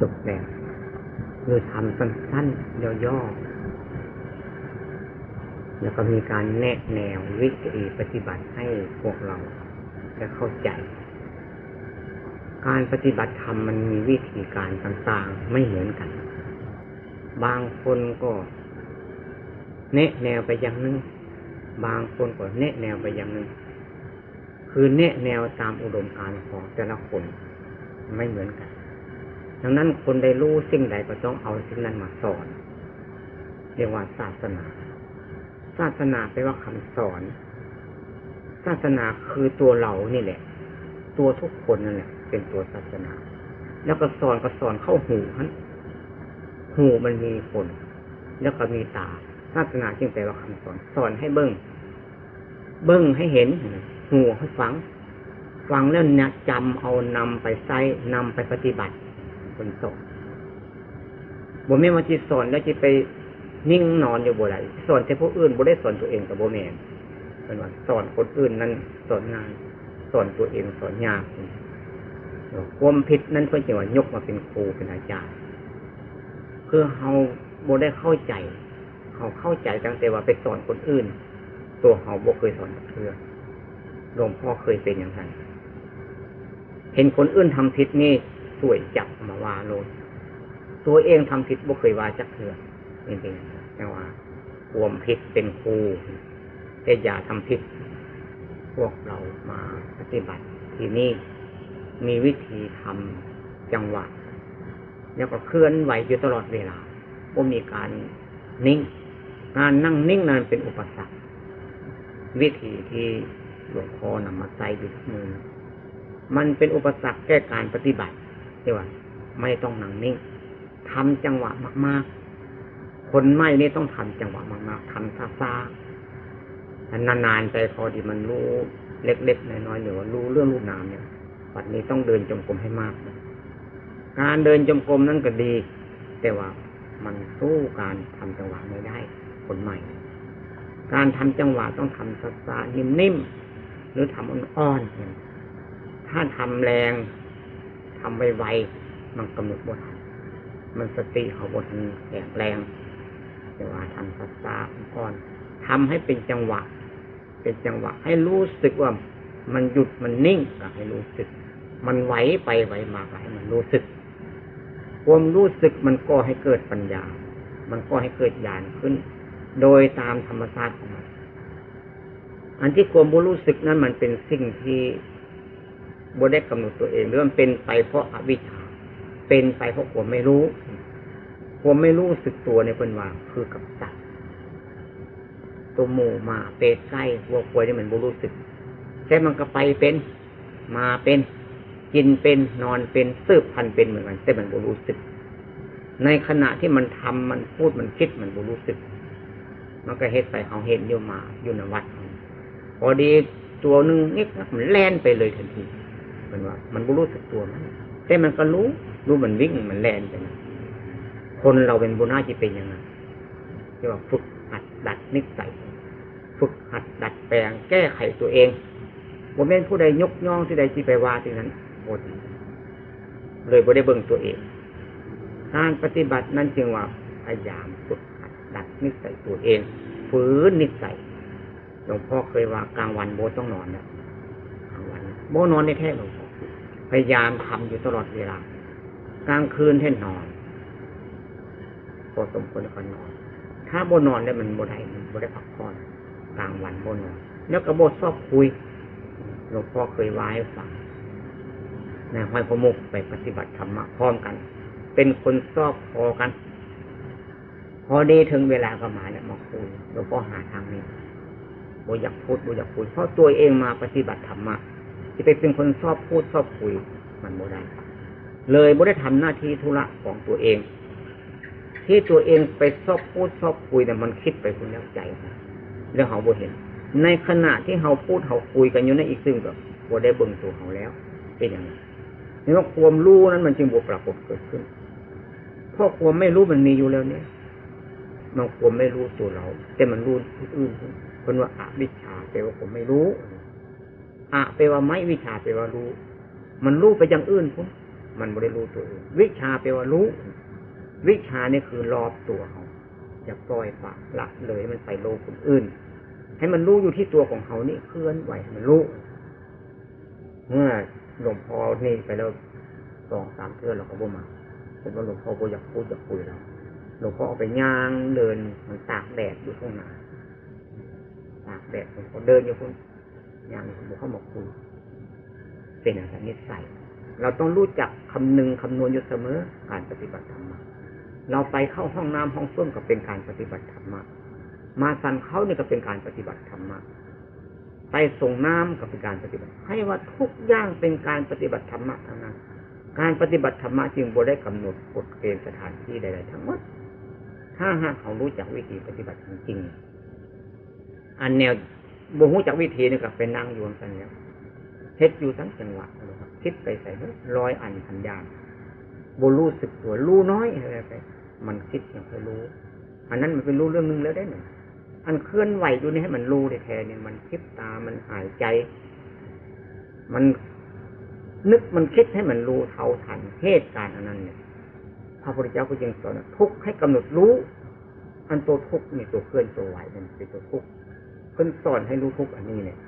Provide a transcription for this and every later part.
จบแล้วหรือทำสั้นๆย่อๆแล้วก็มีการแนะแนววิธีปฏิบัติให้พวกเราได้เข้าใจ การปฏิบัติธรรมมันมีวิธีการต่างๆไม่เหมือนกัน บางคนก็ แนะแนวไปอย่างหนึง บางคนก็แนะแนวไปอย่างหนึงคือแนะแนวตามอุดมการณ์ของแต่ละคนไม่เหมือนกัน ดังนั้นคนได้รู้สิ่งใดก็ต้องเอาสิ่งนั้นมาสอน เรียกว่าศาสนา ศาสนาแปลว่าคำสอน ศาสนาคือตัวเรานี่แหละ ตัวทุกคนนั่นแหละ เป็นตัวศาสนา แล้วก็สอนก็สอนเข้าหูฮันหูมันมีคน แล้วก็มีตา ศาสนาจึงแปลว่าคำสอน สอนให้เบิ้งเบิ้งให้เห็น หูให้ฟัง ฟังแล้วเนี่ยจำเอานำไปใช้นำไปปฏิบัติ คนสอนบ่แม่นว่าจิสอนแล้วจิไปนิ่งนอนอยู่บ่ได้สอนแต่ผู้อื่นบ่ได้สอนตัวเองกับบ่แม่เป็นว่าสอนคนอื่นนั้นสอนงานสอนตัวเองสอนยากความผิดนั้นเพื่อจะว่ายกมาเป็นครูเป็นอาจารย์เพื่อเฮาบ่ได้เข้าใจเขาเข้าใจตั้งแต่ว่าไปสอนคนอื่น ตัวเฮาบ่เคยสอนเพื่อหลวงพ่อเคยเป็นอย่างนั้นเห็นคนอื่นทำผิดนี่ สวยจับมาว่าโลดตัวเองทำผิดบ่เคยว่าจักเถื่อนี่เป็นแต่ว่าควมผิดเป็นครูแต่อย่าทำผิด พวกเรามาปฏิบัติ ที่นี่มีวิธีทำจังหวะแล้วก็เคลื่อนไหวอยู่ตลอดเวลาบ่มีการนิ่ง งานนั่งนิ่งนั้นเป็นอุปสรรค วิธีที่หลวงพ่อนำมาใส่อยู่มือ มันเป็นอุปสรรคแก้การปฏิบัติ ที่ว่า ไม่ต้องนั่งนิ่งทำจังหวะมาก ๆ คนไม่นี่ต้องทำจังหวะมาก ๆทำซาๆนานๆไปพอดีมันรู้เล็กๆน้อยๆหรือว่ารู้เรื่องรูปนามเนี่ยปัจนี้ต้องเดินจงกรมให้มาก การเดินจงกรมนั่นก็ดี แต่ว่ามันสู้การทำจังหวะไม่ได้ คนใหม่ การทำจังหวะต้องทำซาๆนิ่มๆหรือทำอ่อนๆถ้าทำแรง ทำไวๆมันกำหนดบทมันสติเขาบทแข็งแรงแต่ว่าทำซาๆอ่อนทำให้เป็นจังหวะ เป็นจังหวะ ให้รู้สึกว่า มันหยุดมันนิ่งก็ให้รู้สึก มันไหวไปไหวมาก็ให้มันรู้สึกความรู้สึกมันก็ให้เกิดปัญญา มันก็ให้เกิดญาณขึ้น โดยตามธรรมชาติของมัน อันที่ความรู้สึกนั้นมันเป็นสิ่งที่ บ่ได้กำหนดตัวเองหรือมันเป็นไปเพราะอวิชชาเป็นไปเพราะความไม่รู้ความไม่รู้สึกตัวในเป็นว่าคือกับสัตว์ตัวหมูมาเปรตไส้วัวควายนี่มันบ่รู้สึกแต่มันก็ไปเป็นมาเป็นกินเป็นนอนเป็นสืบพันเป็นเหมือนกันแต่มันบ่รู้สึก ในขณะที่มันทำมันพูดมันคิดมันบ่รู้สึก มันก็เฮ็ดไปเขาเห็นอยู่มาอยู่ในวัดพอดีตัวหนึ่งนี่มันแล่นไปเลยทันที มันว่า มันบ่รู้สึกตัวมันแต่มันก็รู้รู้มันวิ่งมันแล่นไปนะคนเราเป็นบุญน่าจะเป็นยังไงที่ว่าฝึกหัดดัดนิสัยฝึกหัดดัดแปลงแก้ไขตัวเองบ่แม่นผู้ใดยกย่องที่ใดที่ไปว่าที่นั้นหมดเลยบ่ได้เบิ่งตัวเอง การปฏิบัตินั้นจึงว่าพยายามฝึกหัดดัดนิสัยตัวเองฝืนนิสัยหลวงพ่อเคยว่ากลางวันโบต้องนอนนะกลางวันโบนอนได้แท้หลวงพ่อ พยายามทำอยู่ตลอดเวลากลางคืนให้นอนพอสมควรก็นอน ถ้าโบนอนได้มันโบได้มันโบได้พักผ่อนกลางวันโบนอน แล้วก็โบชอบคุยหลวงพ่อเคยว่าให้ฟังในห้อยพรมุกไปปฏิบัติธรรมะพร้อมกัน เป็นคนชอบพอกัน พอดีถึงเวลาก็มาเนี่ยมาคุยหลวงพ่อหาทางนี้โบอยากพูดโบอยากคุยเพราะตัวเองมาปฏิบัติธรรมะ จะไปเป็นคนชอบพูดชอบคุยมันโบได้เลยโบได้ทำหน้าที่ธุระของตัวเอง ที่ตัวเองไปชอบพูดชอบคุยแต่มันคิดไปคุณแล้วใจแล้วเขาโบเห็น ในขณะที่เขาพูดเขาคุยกันอยู่ในอีกซึ่งก็โบได้เบิ่งตัวเขาแล้ว เป็นอย่างนั้นนี่ว่าความรู้นั้นมันจึงบวปรากฏเกิดขึ้นเพราะความไม่รู้มันมีอยู่แล้วเนี่ยมันความไม่รู้ตัวเรา แต่มันรู้อื่นคนว่าอาวิชชาแปลว่าผมไม่รู้ อะแปลว่าไม่วิชาแปลว่ารู้ มันรู้ไปอย่างอื่นพุ่มันไม่ได้รู้ตัวเองวิชาแปลว่ารู้ วิชานี่คือรอบตัวเขาอย่าปล่อยปละละเลยให้มันไปโลกคนอื่น ให้มันรู้อยู่ที่ตัวของเขานี่เคลื่อนไหวมันรู้ เมื่อหลวงพ่อนี่ไปแล้วสองสามเทื่อเราก็บ่มาเป็นว่าหลวงพ่อบ่อยากพูดอยากคุยแล้วหลวงพ่อเอาไปย่างเดินมันตากแดดอยู่ข้างหน้าตากแดดหลวงพ่อเดินอยู่คน อย่างบุเข้ามาคุยเป็นอะไรนิสัยเราต้องรู้จักคำนึงคำนวณอยู่เสมอการปฏิบัติธรรมะเราไปเข้าห้องน้ำห้องส้วมก็เป็นการปฏิบัติธรรมะมาสันเขาเนี่ยก็เป็นการปฏิบัติธรรมะไปส่งน้ำก็เป็นการปฏิบัติ ให้ว่าทุกอย่างเป็นการปฏิบัติธรรมะทั้งนั้นการปฏิบัติธรรมะจึงบ่ได้กำหนดกฎเกณฑ์สถานที่ใดๆทั้งหมด ถ้าหากเขารู้จักวิธีปฏิบัติจริงๆอันแนว บ่รู้จักวิธีนี่ก็เป็นนั่งอยู่กันแล้วเฮ็ดอยู่ทั้งจังหวะครับคิดไปใส่ร้อยอันพันยานบ่รู้สึกตัวรู้น้อยอะไรไปมันคิดอย่างไปรู้ อันนั้นมันเป็นรู้เรื่องนึงแล้วได้หนึ่งอันเคลื่อนไหวอยู่นี่ให้มันรู้ได้แท้เนี่ยมันคิดตามันหายใจ มันนึกมันคิดให้มันรู้เท่าทันเหตุการณ์อันนั้นเนี่ยพระพุทธเจ้าก็ยังสอนทุกข์ให้กำหนดรู้ อันตัวทุกข์นี่ตัวเคลื่อนตัวไหวมันเป็นตัวทุกข์ เพิ่นสอนให้รู้ทุกอันนี้เนี่ย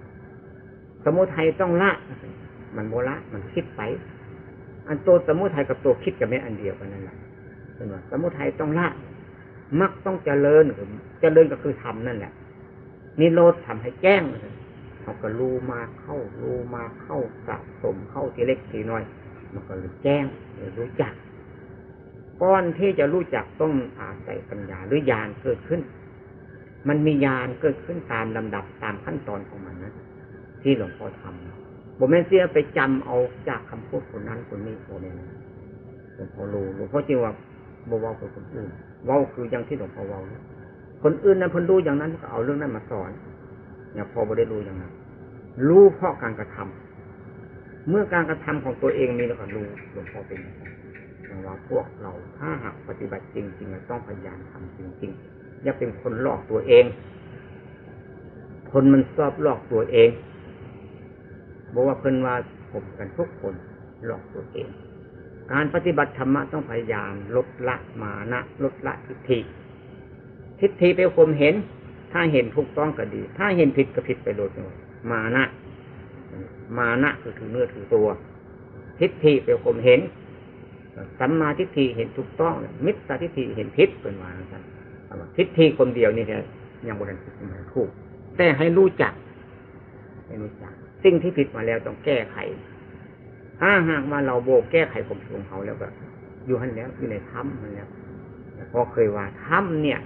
สมุทัยต้องละ มันโบละมันคิดไป อันตัวสมุทัยกับตัวคิดกับไม่อันเดียวกันนั่นแหละเป็นว่าสมุทัยต้องละมักต้องเจริญคือเจริญก็คือทำนั่นแหละนิโรธทำให้แจ้งเขาก็รู้มาเข้ารู้มาเข้าสะสมเข้าทีเล็กทีน้อย มันก็เลยแจ้งเลยรู้จักก้อนที่จะรู้จักต้องอาศัยปัญญาหรือญาณเกิดขึ้น มันมีญาณเกิดขึ้นตามลำดับตามขั้นตอนของมันนะที่หลวงพ่อทำผมไม่เสียไปจำเอาจากคำพูดคนนั้นคนนี้โมเมนหลวงพ่อรู้หลวงพ่อจริงว่าบเว้ากับคนอื่นเว้าคืออย่างที่หลวงพ่อเว้านะคนอื่นนั้นคนรู้อย่างนั้นก็เอาเรื่องนั้นมาสอนอย่าพอไม่ได้รู้อย่างนั้นรู้เพราะการกระทำเมื่อการกระทำของตัวเองมีแล้วก็รู้หลวงพ่อเป็นอย่างว่าพวกเราถ้าหากปฏิบัติจริงๆต้องพยายามทำจริงๆ อย่าเป็นคนหลอกตัวเอง คนมันชอบหลอกตัวเองบอกว่าเพิ่นว่าผมกันทุกคนหลอกตัวเอง การปฏิบัติธรรมะต้องพยายามลดละมานะลดละทิฏฐิ ทิฏฐิเป็นความเห็น ถ้าเห็นถูกต้องก็ดี ถ้าเห็นผิดก็ผิดไปโดยตรงมานะ มานะคือถือเนื้อถือตัว ทิฏฐิเป็นความเห็นสัมมาทิฏฐิเห็นถูกต้อง มิจฉาทิฏฐิเห็นผิดเป็นว่าครับ ทิฏฐิคนเดียวนี่แค่ยังบริสุทธิ์ไม่ถูก แต่ให้รู้จัก ให้รู้จัก สิ่งที่ผิดมาแล้วต้องแก้ไข ถ้าหากว่าเราโบกแก้ไขผมของเขาแล้วก็อยู่หันแล้วอยู่ในถ้ำมันแล้วพอเคยว่าถ้ำเนี่ย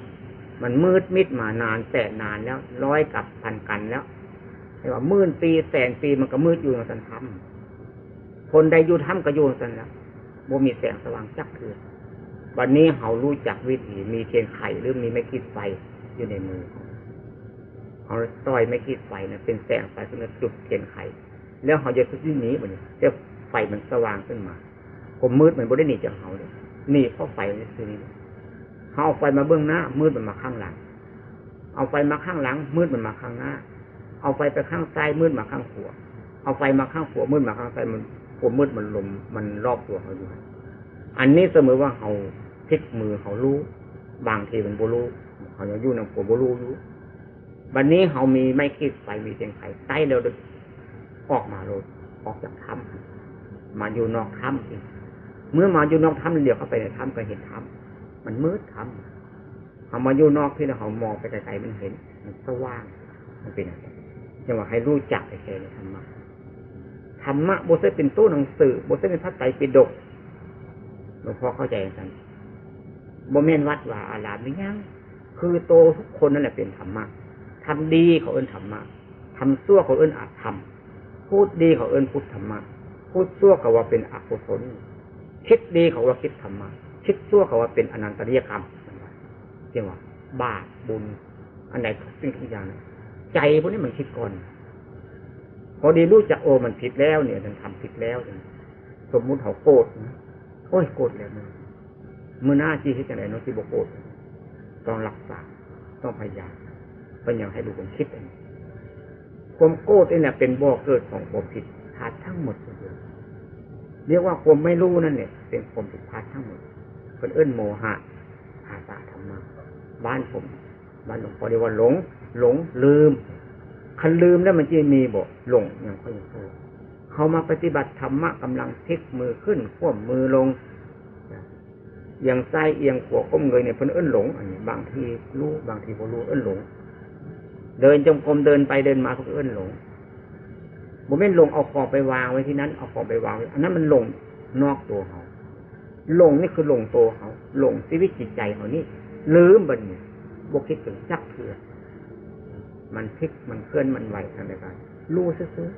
มันมืดมิดมานานแต่นานแล้วร้อยกับพันกันแล้วแต่ว่ามื่นปีแสนปีมันก็มืดอยู่ในสันถ้ำคนใดอยู่ถ้ำก็อยู่ในสันแล้วบ่มีแสงสว่างจักคือ วันนี้เขารู้จักวิธีมีเทียนไขหรือมีไม่คิดไฟอยู่ในมือเขาต้อยไม่คิดไฟนะเป็นแสงไฟขึ้นมาจุดเทียนไขแล้วเขาจะที่หนีมันเดี๋ยวไฟมันสว่างขึ้นมาผมมืดมันบ่ได้หนีจากเขาเลยหนีเพราะไฟนี่คือนี่เขาเอาไฟมาเบื้องหน้า มืดมันมาข้างหลัง เอาไฟมาข้างหลัง มืดมันมาข้างหน้า เอาไฟไปข้างซ้ายมืดมาข้างขวาเอาไฟมาข้างขวามืดมาข้างซ้ายมันความมืดมันลมมันรอบตัวเขาอยู่อันนี้เสมอว่าเขา พลิกมือเขารู้ บางทีมันโบรู้เขาจะยู่ในผมโบรู้อยู่วันนี้เขามีไม่คิดไฟมีเสียงไฟใต้เร็วออกมาโลดออกจากถ้ำมาอยู่นอกถ้ำเองเมื่อมาอยู่นอกถ้ำเดียวเข้าไปในถ้ำก็เห็นถ้ำมันมืดถ้ำเขามาอยู่นอกที่เรามองไปไกลๆมันเห็น มันสว่าง มันเป็นอะไรจังหวะให้รู้จักไอ้แค่ในธรรมะธรรมะโบเซเป็นตู้หนังสือโบเซเป็นพระไตรปิฎกหลวงพ่อเข้าใจกัน บเมนวัดว่าอารามหรือยังคือโตทุกคนนั่นแหละเป็นธรรมะทำดีเขาเอิ้นธรรมะทำซั่วเขาเอิ้นอาจทำพูดดีเขาเอิ้นพูดธรรมะพูดซั่วเขาว่าเป็นอกุศลคิดดีเขาว่าคิดธรรมะคิดซั่วเขาว่าเป็นอนันตริยกรรมเรียกว่า บาปบุญ อันใดทุกสิ่งทุกอย่างใจพวกนี้มันคิดก่อนพอดีรู้จักโอมันผิดแล้วเนี่ยมันทำผิดแล้วสมมุติเขาโกรธนะโอ้ยโกรธแล้วมัน เมื่อหน้าจี้ที่จะไหนน้องที่บโกรธต้องรักษาต้องพยายามเป็นอย่างให้ดูผมคิดเองความโกรธนี่แหละเป็นบ่อเกิดของความผิดขาดทั้งหมดเลยเรียกว่าความไม่รู้นั่นเนี่ยเป็นความผิดพลาดทั้งหมดคนเอื้นโมหะอาสาธรรมะบ้านผมบ้านหลวงพ่อเรียกว่าหลง หลงลืมคันลืมแล้วมันจะมีบ่หลงอย่างค่อยพูดเขามาปฏิบัติธรรมะกำลังพลิกมือขึ้นขวมมือลง เอียงซ้ายเอียงขวาก้มเงยเนี่ยเพิ่นเอื้นหลงอันนี้บางทีรู้บางทีพอรู้เอื้นหลง เดินจงกรมเดินไปเดินมาเพิ่นเอื้นหลงบ่แม่นลงเอาของไปวางไว้ที่นั้นเอาของไปวางไว้อันนั้นมันหลงนอกตัวเขาหลงนี่คือหลงตัวเขาหลงชีวิตจิตใจเขานี่ลืมบัดนี้บกคิดถึงจักเถื่อมันพลิกมันเคลื่อนมันไหวทางใดกันรู้ซื่อ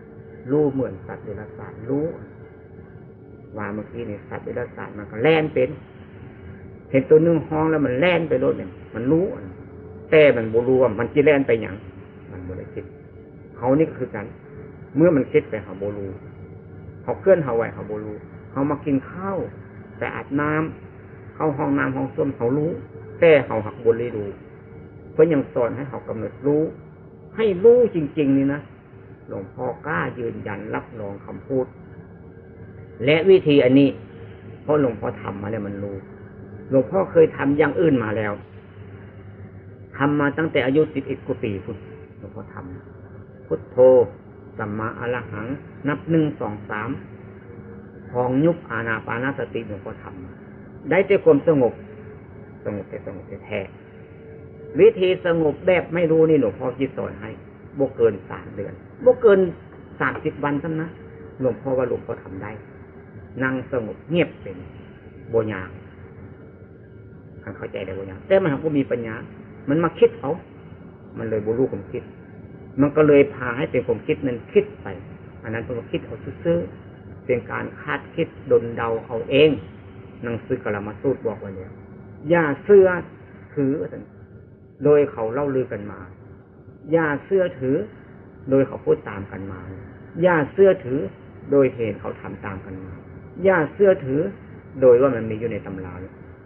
รู้เหมือนสัตว์เดรัจฉานรู้ว่าเมื่อกี้เนี่ยสัตว์เดรัจฉานมันก็แล่นเป็น เห็นตัวนึงห้องแล้วมันแล่นไปรถเนี่ย มันรู้แต่มันบรู้ว่ามันจะแล่นไปอย่างมันบริคิดเขานี่ก็คือกัน เมื่อมันคิดไปเขาโบรูเขาเคลื่อนเขาไหวเขาโบรูเขามากินข้าวแต่อาบน้ำเข้าห้องน้ำห้องส้วมเขารู้ แต่เขาหักบริดูเพื่อยังสอนให้เขากำหนดรู้ ให้รู้จริง ๆ นี่นะหลวงพ่อกล้ายืนยันรับรองคำพูด และวิธีอันนี้เพราะหลวงพ่อทำมาแล้วมันรู้ หลวงพ่อเคยทำอย่างอื่นมาแล้วทำมาตั้งแต่อายุสิบเอ็ดกว่าปีพุทธหลวงพ่อทำพุทโธสัมมาอรหัง นับหนึ่งสองสามพองยุบอาณาปานาสติหลวงพ่อทำได้แต่ความสงบ สงบแต่สงบแต่แท้วิธีสงบแบบไม่รู้นี่หลวงพ่อคิดสอนให้บกเกินสามเดือนบกเกินสามสิบวันซ้ำนะหลวงพ่อว่าหลวงพ่อทำได้ นั่งสงบเงียบเป็นโบยาง ท่านเข้าใจได้โบยางแต่มันก็มีปัญญา มันมาคิดเอา มันเลยบรู้ความคิด มันก็เลยพาให้เป็นความคิดนั้นคิดไป อันนั้นเป็นความคิดเอาซื่อเป็นการคาดคิดดนเดาเอาเองหนังสือกลามาสูตรบอกไว้แล้วอย่าเสื้อถือโดยเขาเล่าลือกันมาอย่าเสื้อถือ โดยเขาพูดตามกันมาอย่าเสื้อถือ โดยเหตุเขาทำตามกันมาอย่าเสื้อถือ โดยว่ามันมีอยู่ในตำรา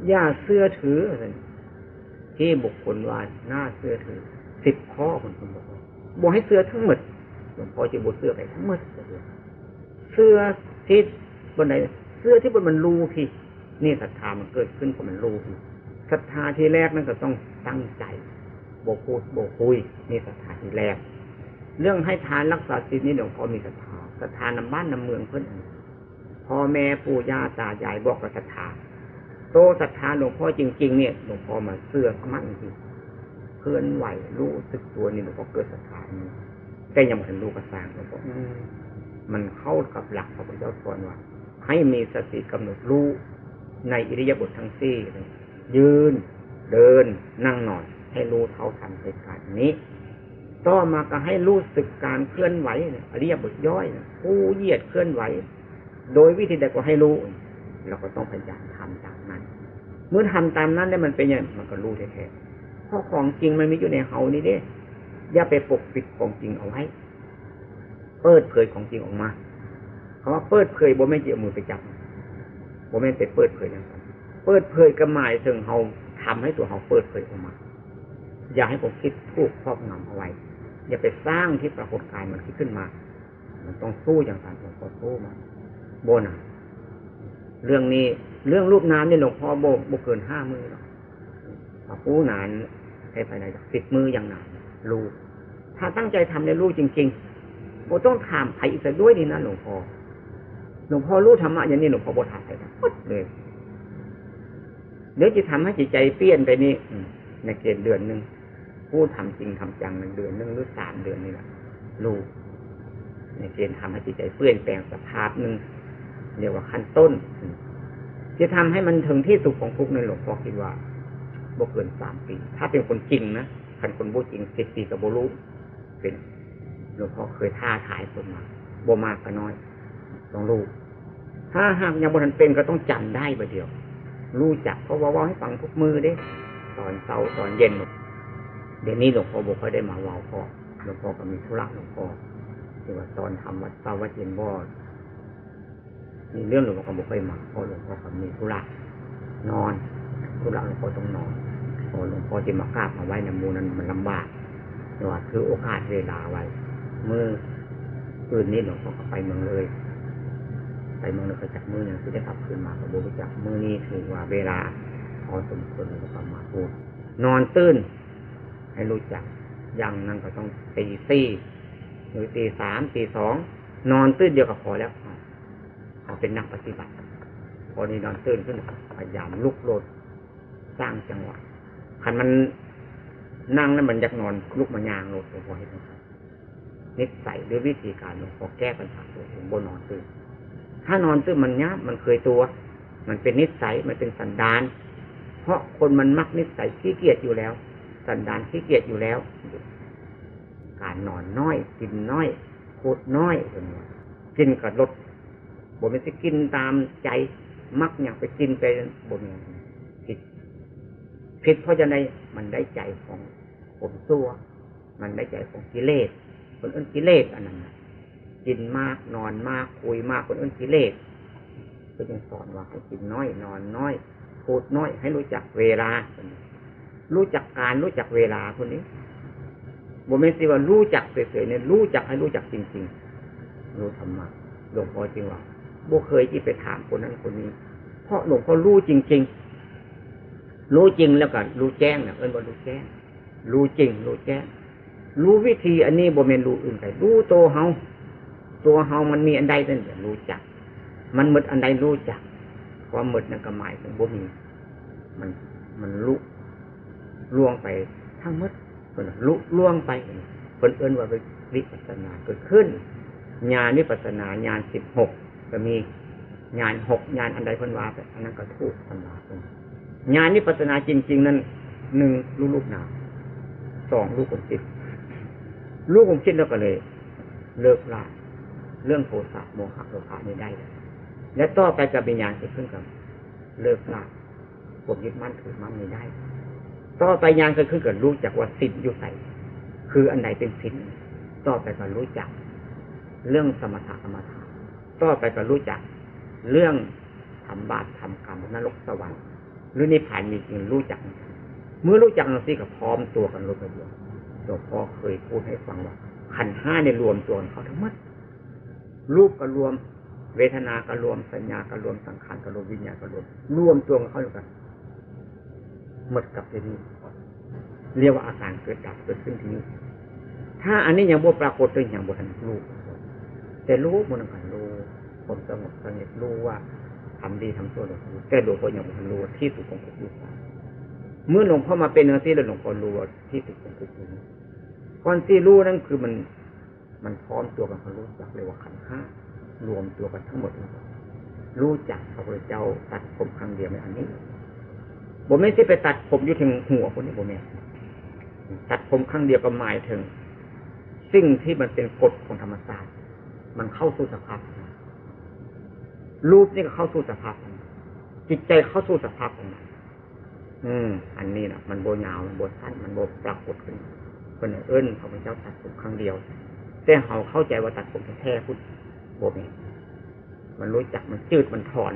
อย่าเสื้อถือที่บุคคลว่าหน้าเสื้อถือสิบข้อคนคนบอกบอกให้เสื้อทั้งหมดหลวงพ่อจะบดเสื้อไปทั้งหมดเสื้อที่บนไหนเสื้อที่บนมันรูพี่นี่ศรัทธามันเกิดขึ้นเพราะมันรูพี่ศรัทธาที่แรกนั่นก็ต้องตั้งใจโบพูดโบคุยนี่ศรัทธาที่แรก เรื่องให้ทานรักษาศีลนี่หลวงพ่อมีศรัทธาศรัทธานำบ้านนำเมืองเพื่อนพ่อแม่ปู่ย่าตายายบอกกับศรัทธา โตศรัทธาหลวงพ่อจริง ๆ เนี่ยหลวงพ่อมาเสื้อมั่นจริงเคลื่อนไหวรู้สึกตัวนี่หลวงพ่อเกิดศรัทธานี้แต่ยังไม่ถึงรู้กระสางหลวงพ่อมันเข้ากับหลักพระพุทธเจ้าสอนว่า ให้มีสติกำหนดรู้ในอิริยาบถทั้งสี่ยืนเดินนั่งนอนให้รู้เท่าทันเหตุการณ์นี้ ต่อมาก็ให้รู้สึกการเคลื่อนไหวอริยบทย่อยผู้เหยียดเคลื่อนไหว โดยวิธีใดก็ให้รู้ เราก็ต้องพยายามทำตามนั้น เมื่อทำตามนั้นได้มันเป็นยังมันก็รู้แท้ๆเพราะของจริงมันมีอยู่ในเฮานี่เด้อย่าไปปกปิดของจริงเอาไว้ เปิดเผยของจริงออกมาคำว่าเปิดเผยบ่แม่นจะเอามือไปจับบ่แม่นไปเปิดเผยอย่างนั้นเปิดเผยก็หมายถึงเฮาทำให้ตัวเฮาเปิดเผยออกมา อย่าให้ผมคิดถูกครอบงำเอาไว้ อย่าไปสร้างที่ปรากฏกายมันคิดขึ้นมา มันต้องสู้อย่างการหลวงพ่อสู้มาโบนะเรื่องนี้ เรื่องรูปน้ำเนี่ยหลวงพ่อโบโบเกินห้ามือหรอกมาปูนานใช้ภายในสิบมืออย่างหนานรู้ถ้าตั้งใจทำในรู้จริงๆโบต้องถามใครอีกสักด้วยนี่นะหลวงพ่อหลวงพ่อรู้ธรรมะอย่างนี้หลวงพ่อโบถามใครทั้งหมดเลยเดี๋ยวจะทำให้จิตใจเปลี่ยนไปนี่ในเกณฑ์เดือนหนึ่งผู้ทำจริงทำจังในเดือนหนึ่งหรือสามเดือนนี่แหละรู้ในเกณฑ์ทำให้จิตใจเปลี่ยนแปลงสภาพหนึ่งเรียกว่าขั้นต้น จะทำให้มันถึงที่สุดของทุกในหลวงพ่อคิดว่าบ่เกินสามปี ถ้าเป็นคนจริงนะคันคนบูจริงสิบปีกับโบรู้เป็นหลวงพ่อเคยท่าทายคนมาโบมากก็น้อยต้องรู้ถ้าหากยังบนทันเป็นก็ต้องจำได้ไปเดียว รู้จักเพราะว่าว่าให้ฟังทุกมือเด้ ตอนเช้าตอนเย็นเดี๋ยวนี้หลวงพ่อบอกเขาได้มาว่าพ่อหลวงพ่อก็มีธุระหลวงพ่อที่ว่าตอนทำวัดเช้าวัดเย็นบ่ เรื่องหลวงพ่อก็บอกไปมาพราะหลวงพ่อก็มีธุระนอนธุระหลวงพ่อต้องนอนพอหลวงพ่อจะมากราบมาไว้ในมูนั้นมันลำบากแต่ว่าคือโอกาสเวลาไว้ เมื่อคืนนี้หลวงพ่อก็ไปเมืองเลย ไปเมืองนึกจักมืออย่งที่ได้กลับคืนมากับบุรุจักมือนี้ถือว่าเวลาพอสมควรแล้วก็ปรมาพูดนอนตื่นให้รู้จักอย่างนั้นก็ต้องตีสี่หรือตีสามตีสองนอนตื่นเดียวก็พอแล้ว เอาเป็นนักปฏิบัติพอนี้นอนตื่นขึ้นพยายามลุกโลดสร้างจังหวะคันมันนั่งแล้วมันอยากนอนลุกมายางโลดหลวงพ่อให้ทำนิสัยหรือวิธีการหลวงพ่อแก้ปัญหาตัวเองบนนอนตื่น ถ้านอนตื่นมันยากมันเคยตัว มันเป็นนิสัยมันเป็นสันดาน เพราะคนมันมักนิสัยขี้เกียจอยู่แล้ว สันดานขี้เกียจอยู่แล้ว การนอนน้อย กินน้อยพูดน้อยเป็นว่ากินกับลด บ่ม่ใช่กินตามใจ มักอยากไปกินไปบ่มีผิดผิดเพราะจะในมันได้ใจของผมตัว มันได้ใจของกิเลสคนอื่นกิเลสอันนั้นกินมากนอนมากคุยมากคนอื่นกิเลสก็ยังสอนว่าให้กินน้อย นอนน้อยพูดน้อย ให้รู้จักเวลา รู้จักการรู้จักเวลาคนนี้บ่แม่นสิว่ารู้จักเฉยๆเนี่ยรู้จักให้รู้จักจริงๆรู้ธรรมะหลวงพ่อจริงว่า บ่เคยที่ไปถามคนนั้นคนนี้ เพราะหลวงพ่อรู้จริง ๆ รู้จริงแล้วก็รู้แจ้งนะเอิ้นว่ารู้แจ้ง รู้จริง รู้แจ้ง รู้วิธีอันนี้บ่แม่นรู้อื่นไกรู้ตัวเฮาตัวเฮามันมีอันใดนั่นแหละรู้จัก มันหมดอันใดรู้จัก ความหมดนั่นก็หมายถึงบ่มี มันมันลุล่วงไปทั้งหมดเพิ่นลุล่วงไปเพิ่นเอิ้นว่าวิปัสสนาเกิดขึ้นญาณวิปัสสนาญาณสิบหก ก็มีญาณหกญาณอันใดพิ่นวาไปอันนั้นก็ถูกตำราเพิ่นญาณวิปัสสนาจริง ๆ นั้นหนึ่งรู้ลูกหนาสองรู้คนจิตรู้คนจิตแล้วก็เลย เลิกละเรื่องโทสะโมหะโลภะนี้ได้และต่อไปกับวิญญาณเกิดขึ้นกับ เลิกละผมยึดมั่นถือมั่นนี้ได้ ต่อไปญาณเกิดขึ้นกับรู้จักว่าสิทธิ์อยู่ใส่คืออันใดเป็นสิทธิ์ต่อไปก็รู้จัก เรื่องสมถะกรรมฐาน ต่อไปก็รู้จัก เรื่องทำบาปทำกรรมนรกสวรรค์หรือนิพพานมีจริงรู้จัก เมื่อรู้จักนั่นสิกับพร้อมตัวกันรู้กันเดียวหลวงพ่อเคยพูดให้ฟังว่าขันห้าในรวมตัวเขาทั้งหมดรูปก็รวม เวทนาก็รวมสัญญาก็รวมสังขารก็รวมวิญญาณก็รวมรวมตัวเขาอยู่กันหมดกับที่นี้เรียกว่าอาการเกิดดับเกิดขึ้นที่นี้ถ้าอันนี้ยังบ่ปรากฏตัวอย่างบ่ทันรู้แต่รู้มันกัน รู้ผมสงบสงบรู้ว่าทำดีทำชั่วหลวงพ่อแต่หลวงพ่อยังบ่รู้ที่สุดของทุกข์อยู่เมื่อหลวงพ่อมาเป็นเนื้อที่แล้วหลวงพ่อรู้ว่าที่สุดของทุกข์อยู่ก่อนที่รู้นั่นคือมัน มันพร้อมตัวกันเขารู้จักเลยว่าขันห้ารวมตัวกันทั้งหมดรู้จักพระพุทธเจ้าตัดผมครั้งเดียวในอันนี้ผมไม่ใช่ไปตัดผมอยู่ถึงหัวคนนี้ผมเนี่ยตัดผมครั้งเดียวก็หมายถึงสิ่งที่มันเป็นกฎของธรรมชาสติมันเข้าสู่สภาพ รูปนี่ก็เข้าสู่สภาพจิตใจเข้าสู่สภาพของมันอืม อันนี้นะมันโบยาวมันโบสั้นมันโบปรากฏขึ้นคนเอิ้นพระพุทธเจ้าตัดผมครั้งเดียวแต่เขาเข้าใจว่าตัดผมแท้พุทธโบเองมันรู้จักมันจืดมันถอน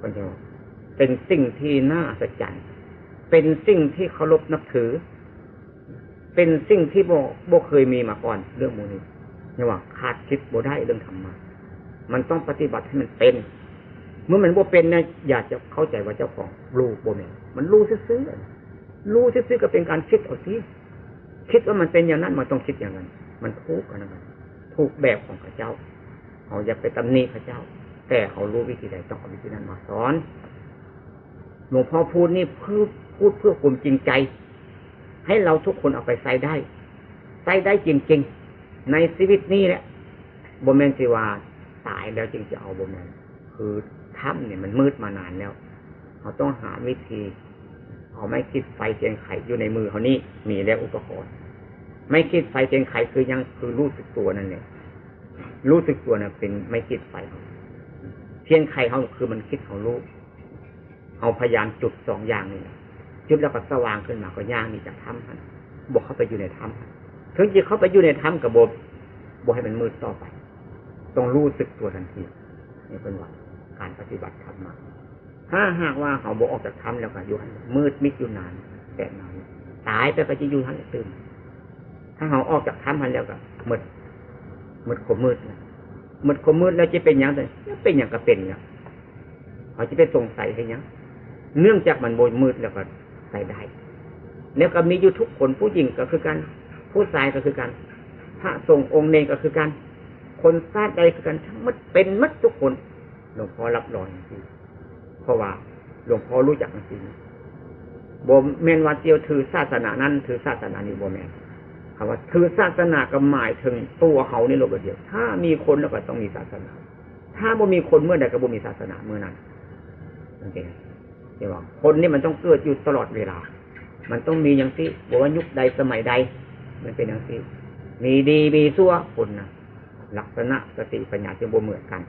คนเดียวเป็นสิ่งที่น่าอัศจรรย์เป็นสิ่งที่เคารพนับถือ เป็นสิ่งที่โบโบเคยมีมาก่อนเรื่องมูนี้เนี่ยว่าขาดคิดโบได้เรื่องธรรมะ มันต้องปฏิบัติให้มันเป็น เมื่อมันโบเป็นเนี่ยอยากจะเข้าใจว่าเจ้าของรู้โบเมนมันรู้ซื่อๆรู้ซื่อๆก็เป็นการคิดเอาสิคิดว่ามันเป็นอย่างนั้นมันต้องคิดอย่างนั้น มันทุกข์นะมันถูกแบบของข้าเจ้าเขาอยากไปตำหนิข้าเจ้า แต่เขารู้วิธีใดต้องเอาวิธีนั้นมาสอนหลวงพ่อพูดนี่เพื่อพูดเพื่อความจริงใจ ให้เราทุกคนเอาไปใส่ได้ใส่ได้จริงๆ ในชีวิตนี้แหละบมเมนสิว่า ตายแล้วจึงจะเอาบมเมนคือถ้ำเนี่ยมันมืดมานานแล้วเขาต้องหาวิธี เอาไม่คิดไฟเทียนไขอยู่ในมือเขานี่มีแล้วอุปกรณ์ไม่คิดไฟเทียนไขคือยังคือรู้สึกตัวนั่นเองรู้สึกตัวน่ะเป็นไม่คิดไฟเทียนไขเขาคือมันคิดเขารู้เอาพยายามจุดสองอย่างนี่จุดแล้วก็สว่างขึ้นมาก็ย่างนี่จากถ้ำท่าบอกเข้าไปอยู่ในถ้ำถึงจะเข้าไปอยู่ในถ้ำกับบทบอกให้มันมืดต่อไป ต้องรู้สึกตัวทันทีนี่เป็นว่าการปฏิบัติธรรมมาถ้าหากว่าเขาบอกออกจากถ้ำแล้วก็อยู่มืดมิดอยู่นานแต่นานตายไปก็จะอยู่ทันตื่นถ้าเขาออกจากถ้ำพันแล้วก็มืดมืดขมมืดนะหมดความมืดแล้วจะเป็นหยังไงเป็นอย่างก็เป็นเนี่ยเขาจะไปสงสัยให้ยังเนื่องจากมันโบยมืดแล้วก็ใส่ได้ แล้วก็มีอยู่ทุกคนผู้หญิงก็คือกัน ผู้ชายก็คือกัน พระสงฆ์องค์เนรก็คือกัน คนชาติใดคือกันทั้งหมดเป็นมัดทุกคน หลวงพ่อรับรองจริงเพราะว่า หลวงพ่อรู้จักจริงบ่แมนว่าเจียวถือศาสนานั้นถือศาสนานี้บ่แมนคำว่าถือศาสนาก็หมายถึงตัวเขาในโลกเดียว ถ้ามีคนแล้วก็ต้องมีศาสนา ถ้าบ่มีคนเมื่อใดก็บ่มีศาสนาเมื่อนั้นนั่นเองใช่ว่าคนนี่มันต้องเกิดอยู่ตลอดเวลา มันต้องมีอย่างที่บอกว่ายุคใดสมัยใด มันเป็นอย่างที่มีดีมีชั่วคนนะ ลักษณะสติปัญญาจึงบ่เหมือนกัน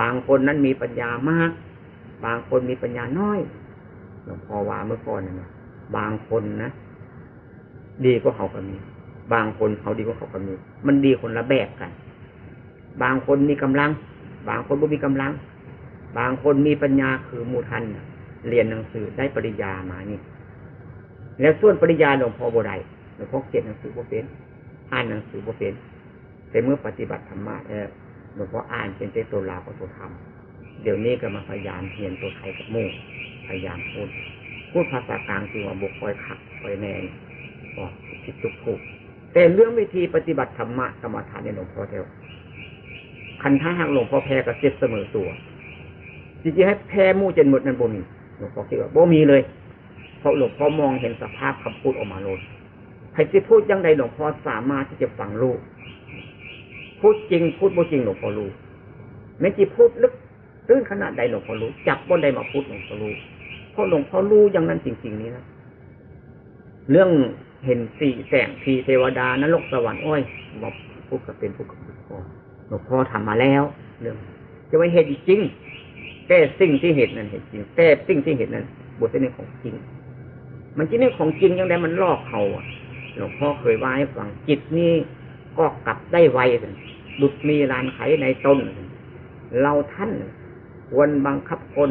บางคนนั้นมีปัญญามาก บางคนมีปัญญาน้อยหลวงพ่อว่าเมื่อก่อนนะบางคนนะดีกว่าเขาก็มี บางคนเขาดีกว่าเขาก็มี มันดีคนละแบบกัน บางคนมีกำลัง บางคนไม่มีกำลัง บางคนมีปัญญาคือมูทันเรียนหนังสือได้ปริญญามานี่ แล้วส่วนปริญญาหลวงพ่อบ่ได้หลวงพ่อเขียนหนังสือบ่เป็น อ่านหนังสือบ่เป็น แต่เมื่อปฏิบัติธรรมะแล้วหลวงพ่ออ่านเป็นแต่ตัวลาวกับตัวธรรม เดี๋ยวนี้ก็มาพยายามเรียนตัวไทยกับมู่พยายามพูด พูดภาษากลางคือว่าบกคอยขักคอยแนงบอกผิดทุกถูกแต่เรื่องวิธีปฏิบัติธรรมะกรรมฐานในหลวงพ่อเทวคันท่าหากหลวงพ่อแพ้กับเจ็บเสมอตัวจริงๆให้แพ้มู่จนหมดนั้นบ่มีหลวงพ่อคิดว่าบ่มีเลยเพราะหลวงพ่อมองเห็นสภาพคำพูดออกมาโลดใครที่พูดยังไงหลวงพ่อสามารถที่จะฟังรู้ พูดจริง พูดบ่จริงหลวงพ่อรู้ไม่จีพูดลึกตื้นขนาดใดหลวงพ่อรู้จับบนใดมาพูดหลวงพ่อรู้เพราะหลวงพ่อรู้อย่างนั้นจริง ๆ นี้นะเรื่องเห็นสี่แสงทีเทวดานรกสวรรค์อ้อยบอกพูดกับเป็นพูดกับหลวงพ่อหลวงพ่อทำมาแล้ว เรื่อง จะไว้เห็นจริงแต่สิ่งที่เห็นนั้นเห็นจริงแต่สิ่งที่เห็นนั้นบทเป็นของจริง มันจริงนี่ของจริงยังไงมันลอกเขาอะหลวงพ่อเคยว่าให้ฟังจิตนี่ ก็กลับได้ไวดุดมีลานไขในต้นเราท่านควรบังคับคน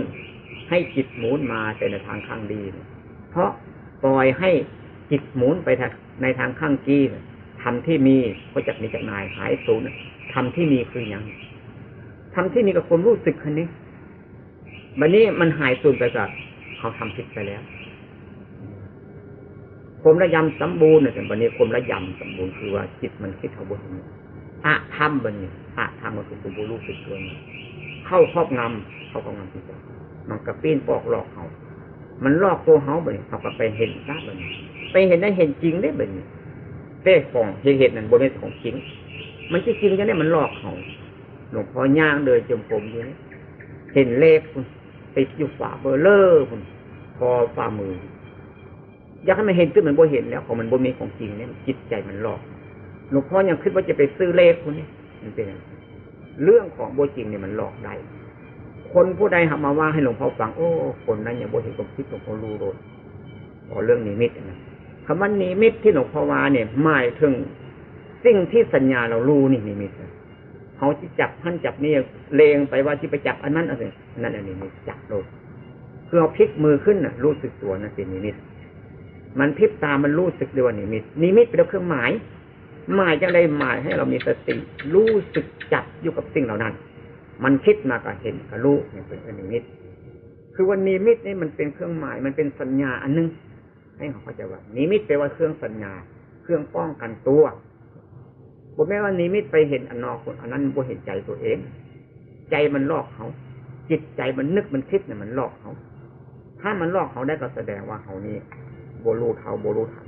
ให้จิตหมุนมาแต่ในทางข้างดี เพราะปล่อยให้จิตหมุนไปในทางข้างกี้ทำที่มีก็จะมีจากนายหายสูญทำที่มีคืออย่างทำที่มีกับความรู้สึกคันนี้บันนี้มันหายสูญไปกับเขาทำผิดไปแล้ว คมระยำสมบูรณ์เนี่ยแต่บันนี้คมระยำสมบูรณ์คือว่าจิตมันคิดเขาบนอะทำบันนี้อะทำมันคือตัวรู้สึกตัวนี้เข้าครอบงำเข้าครอบงำจิตใจมันกระปี้นปอกหลอกเขามันลอกตัวเขาบันนี้เขาก็ไปเห็นซะบันนี้ไปเห็นได้เห็นจริงได้บันนี้แต่ของเหตุนั้นบนเป็นของจริง มันจริงจะได้มันลอกเขาหลวงพ่อย่างเดินจมผมอยู่เห็นเลขติดอยู่ฝ่าเบอร์เลอร์คุณพอฝ่ามือ อยากให้มันเห็นขึ้นมันโบเห็นแล้วของมันบ่มีของจริงเนี่ยจิตใจมันหลอกหลวงพ่อยังคิดว่าจะไปซื้อเลขคุณนี่มันเป็นเรื่องของโบจริงเนี่ยมันหลอกได้คนผู้ใดทำมาว่าให้หลวงพ่อฟังโอ้คนนั้นยังโบเห็นความคิดหลวงพ่อรู้โดนพอเรื่องนิมิตนะคำว่านิมิตที่หลวงพ่อว่าเนี่ยหมายถึงสิ่งที่สัญญาเรารู้นี่นิมิตเขาจะจับท่านจับนี่เลงไปว่าที่ไปจับอันนั้นอะไรนั่นอันนี้มิจับโลดคือเอาพลิกมือขึ้นน่ะรู้สึกตัวนั่นเป็นนิมิต มันพิบตามันรู้สึกด้วยว่านิมิต นิมิตเป็นเครื่องหมาย หมายจะได้หมายให้เรามีสติรู้สึกจับอยู่กับสิ่งเหล่านั้น มันคิดมาก็เห็นก็รู้นี่เป็นนิมิต คือวันนิมิตนี่มันเป็นเครื่องหมาย มันเป็นสัญญาอันนึง ให้เขาเข้าใจว่า นิมิตแปลว่าเครื่องสัญญา เครื่องป้องกันตัวบ่แม้ว่านิมิตไปเห็นอันนอกคนอันนั้นบ่เห็นใจตัวเอง ใจมันลอกเขา จิตใจมันนึกมันคิดเนี่ยมันลอกเขา ถ้ามันลอกเขาได้ก็แสดงว่าเขานี่ โบลูเทาโบลูทัน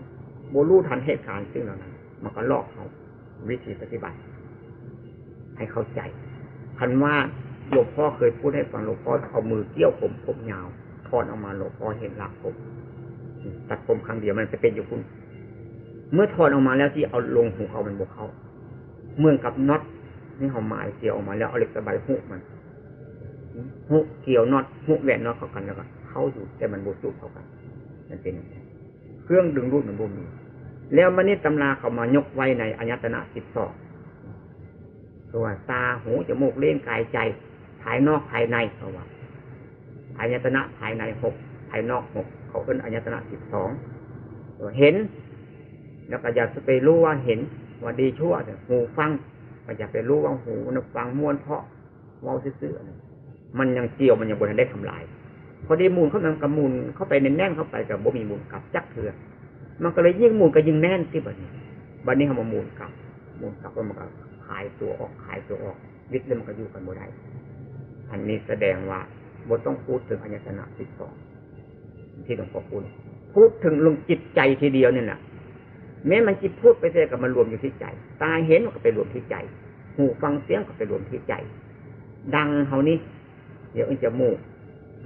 โบลูทันเหตุการณ์ซึ่งเหล่านั้นมันก็ลอกเขาวิธีปฏิบัติ ให้เข้าใจคันว่าหลวงพ่อเคยพูดให้ฟังหลวงพ่อเอามือเกี่ยวผมผมยาวถอนออกมาหลวงพ่อเห็นหลักผมตัดผมครั้งเดียวมันจะเป็นอยู่คุณเมื่อถอนออกมาแล้วที่เอาลงหูเขามันบวกเขาเมื่อกับน็อตนี่เขาหมายเกี่ยวออกมาแล้วเอาเหล็กสบายหุมันหุเกี่ยวน็อตหุแหวนน็อตเข้ากันแล้วก็เข้าอยู่แต่มันบูจุเข้ากันนั่นเป็น เครื่องดึงรูดมันบ่มี แล้วมันนี่ตำราเขามายกไว้ในอัญตนะสิบสองตัวตาหูจมูกเล่นกายใจ ภายนอกภายในเขาว่าอัญตนะภายในหกภายนอกหกเขาเป็นอัญตนะสิบสองเห็น แล้วก็อยากจะไปรู้ว่าเห็นว่าดีชั่วแต่หูฟังก็อย่าไปรู้ว่าหูนฟังม้วนเพาะเว้าซื่อๆมันยังเจียวมันยังบนได้ทำลาย พอได้มูลเข้ามันกระมูลเข้าไปในแน่นเข้าไปกับบ่มีมูลกลับจักเถื่อมันก็เลยยิ่งมูลก็ยิ่งแน่นที่บัดนี้บัดนี้เขามามูลกลับ มูลกลับแล้วมันก็ขายตัวออกขายตัวออก วิทย์เลยมันก็อยู่กันบ่ได้อันนี้แสดงว่าบ่ต้องพูดถึงอัญตนะสิบสองที่หลวงพ่อพูดพูดถึงลงจิตใจทีเดียวนี่แหละแม้มันจิตพูดไปเสียกับมันรวมอยู่ที่ใจ ตาเห็นก็ไปรวมที่ใจ หูฟังเสียงก็ไปรวมที่ใจ ดังเขานี้ เดี๋ยวมันจะมูก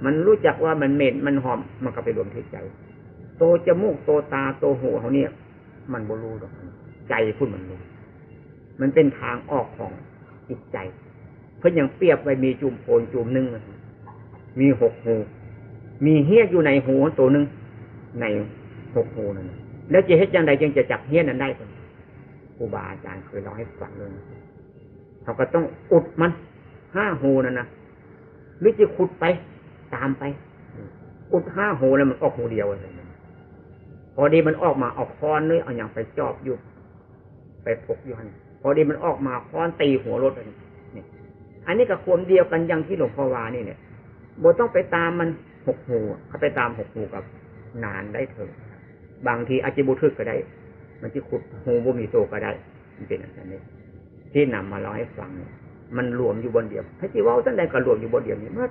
มันรู้จักว่ามันเหม็นมันหอม มันก็ไปรวมที่ใจ โตจมูกโตตาโตหูเขาเนี่ย มันบ่รู้หรอกใจพูดมันรู้มันเป็นทางออกของจิตใจ เพื่ออย่างเปรียบไว้มีจุ่มโพนจุ่มหนึ่งมีหกหู มีเฮี้ยอยู่ในหูตัวหนึ่งในหกหูนั่นแล้วจะเฮ็ดยังไงจึงจะจับเฮี้ยนั้นได้คนครูบาอาจารย์เคยเล่าให้ฟังเลยเขาก็ต้องอุดมันห้าหูนั่นนะหรือจะขุดไป ตามไป อุดห้าหูแล้วมันออกหูเดียวอะไรนั่นพอดีมันออกมาเออกค้อนเลยเอาอย่างไปจอบอยู่ไปพกอยู่หันพอดีมันออกมาค้อนตีหัวรถอันนี้นี่อันนี้กับความเดียวกันอย่างที่หลวงพ่อวานี่เนี่ยบต้องไปตามมันหกหูเขาไปตามหกหูกับนานได้เถอะบางทีอาจจะบุทึกก็ได้ มันที่ขุดหูบ่มีโตก็ได้ มันเป็นอย่างนี้ที่นำมาเล่าให้ฟังเนี่ยมันรวมอยู่บนเดียวพระจีว่าท่านใดก็รวมอยู่บนเดียวนี้เมื่อ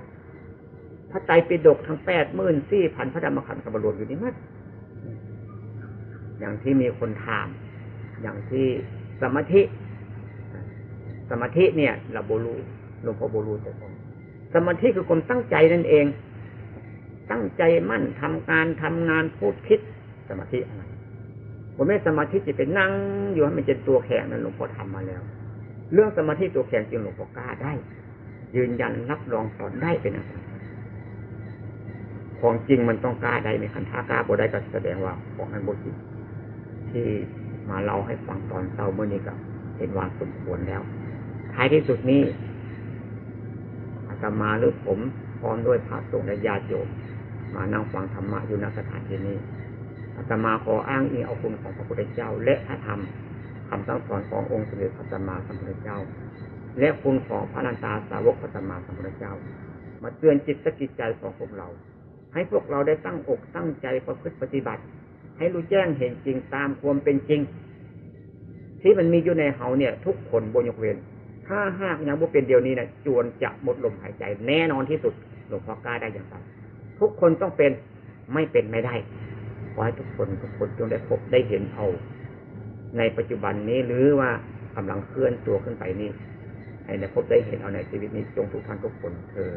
พระไตรปิฎกทั้งแปดหมื่นสี่พันพระธรรมขันธ์ก็มารวมอยู่นี่มื่ออย่างที่มีคนถาม อย่างที่สมาธิ สมาธิเนี่ยเราโบรูหลวงพ่อโบรูแต่ผมสมาธิคือความตั้งใจนั่นเอง ตั้งใจมั่นทำการทำงานพูดคิดสมาธิอะไรผมไม่สมาธิจะเป็นนั่งอยู่ให้มันเป็นตัวแข็งนั้นหลวงพ่อทำมาแล้ว เรื่องสมาธิตัวแข็งจริงหลวงพ่อกล้าได้ ยืนยันรับรองสอนได้เป็นอะไร ของจริงมันต้องกล้าได้ในคันท่ากล้าบ่ได้ก็แสดงว่าของนั้นบ่จริงที่มาเล่าให้ฟังตอนเช้าเมื่อนี้ก็เห็นว่าสมควรแล้ว ท้ายที่สุดนี้อาตมาหรือผมพร้อมด้วยพระสงฆ์และญาติโยมมานั่งฟังธรรมะอยู่ณสถานที่นี้อาตมาขออ้างอิงเอาคุณของพระพุทธเจ้า และพระธรรมคำสั่งสอนขององค์สมเด็จพระสัมมาสัมพุทธเจ้า และคุณของพระนันตาสาวกพระสัมมาสัมพุทธเจ้า มาเตือนจิตสกิจใจของพวกเรา ให้พวกเราได้ตั้งอกตั้งใจประพฤติปฏิบัติ ให้รู้แจ้งเห็นจริงตามความเป็นจริง ที่มันมีอยู่ในเฮาเนี่ย ทุกคนบนยกเว้นถ้าหากยังบ่เป็นเดียวนี้นะจวนจะหมดลมหายใจ แน่นอนที่สุดหลวงพ่อกล้าได้อย่างไรทุกคนต้องเป็นไม่เป็นไม่ได้ขอให้ทุกคนทุกคนจงได้พบได้เห็นเอาในปัจจุบันนี้หรือว่ากำลังเคลื่อนตัวขึ้นไปนี้ให้ได้พบได้เห็นเอาในชีวิตนี้จงทุกท่านทุกคนเธอ